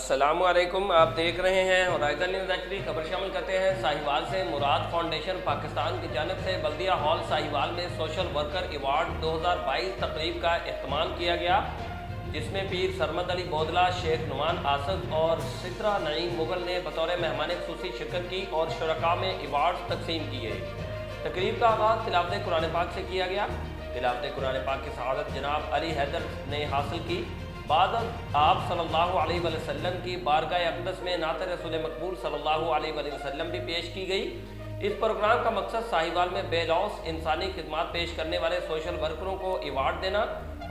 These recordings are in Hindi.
असलकुम आप देख रहे हैं होराइजन न्यूज़ एक्चुअली खबर शामिल करते हैं साहिवाल से मुराद फाउंडेशन पाकिस्तान की जानब से बल्दिया हॉल साहिवाल में सोशल वर्कर अवार्ड 2022 तकरीब का अहतमाम किया गया, जिसमें पीर सरमद अली बोदला, शेख नुमान आसफ और सिद्रा नईम मुगल ने बतौर मेहमान खसूसी शिरकत की और शुरा में अवार्ड तकसीम किए। तकरीब का आगाज़ तिलावत कुरान पाक से किया गया। तिलावत कुरान पाक की शहादत जनाब अली हैदर ने हासिल की। बाद आप सल्लल्लाहु अलैहि वसल्लम की बारगाह अकदस में नात रसूल मकबूल सल्लल्लाहु अलैहि वसल्लम भी पेश की गई। इस प्रोग्राम का मकसद साहिवाल में बेलौस इंसानी खदमात पेश करने वाले सोशल वर्करों को अवार्ड देना,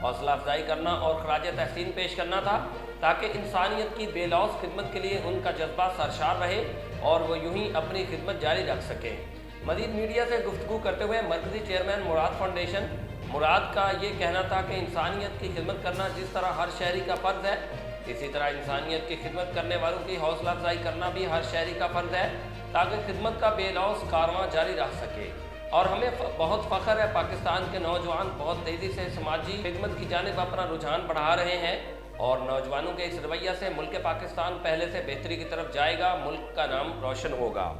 हौसला अफजाई करना और खराज तहसीन पेश करना था, ताकि इंसानियत की बेलौस खिदमत के लिए उनका जज्बा सरशार रहे और वो यूँ ही अपनी खिदमत जारी रख सकें। मजीद मीडिया से गुफ्तु करते हुए मरकजी चेयरमैन मुराद फाउंडेशन मुराद का ये कहना था कि इंसानियत की खिदमत करना जिस तरह हर शहरी का फ़र्ज़ है, इसी तरह इंसानियत की खिदमत करने वालों की हौसला अफजाई करना भी हर शहरी का फ़र्ज़ है, ताकि खिदमत का बेलौस कारवां जारी रह सके। और हमें बहुत फ़ख्र है पाकिस्तान के नौजवान बहुत तेज़ी से समाजी खिदमत की जानब अपना रुझान बढ़ा रहे हैं और नौजवानों के इस रवैया से मुल्क पाकिस्तान पहले से बेहतरी की तरफ़ जाएगा, मुल्क का नाम रोशन होगा।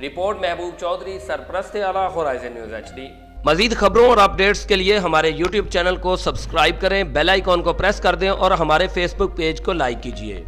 रिपोर्ट महबूब चौधरी, सरप्रस्त आला, होराइजन न्यूज़ एच मजीद खबरों और अपडेट्स के लिए हमारे यूट्यूब चैनल को सब्सक्राइब करें, बेल आइकॉन को प्रेस कर दें और हमारे फेसबुक पेज को लाइक कीजिए।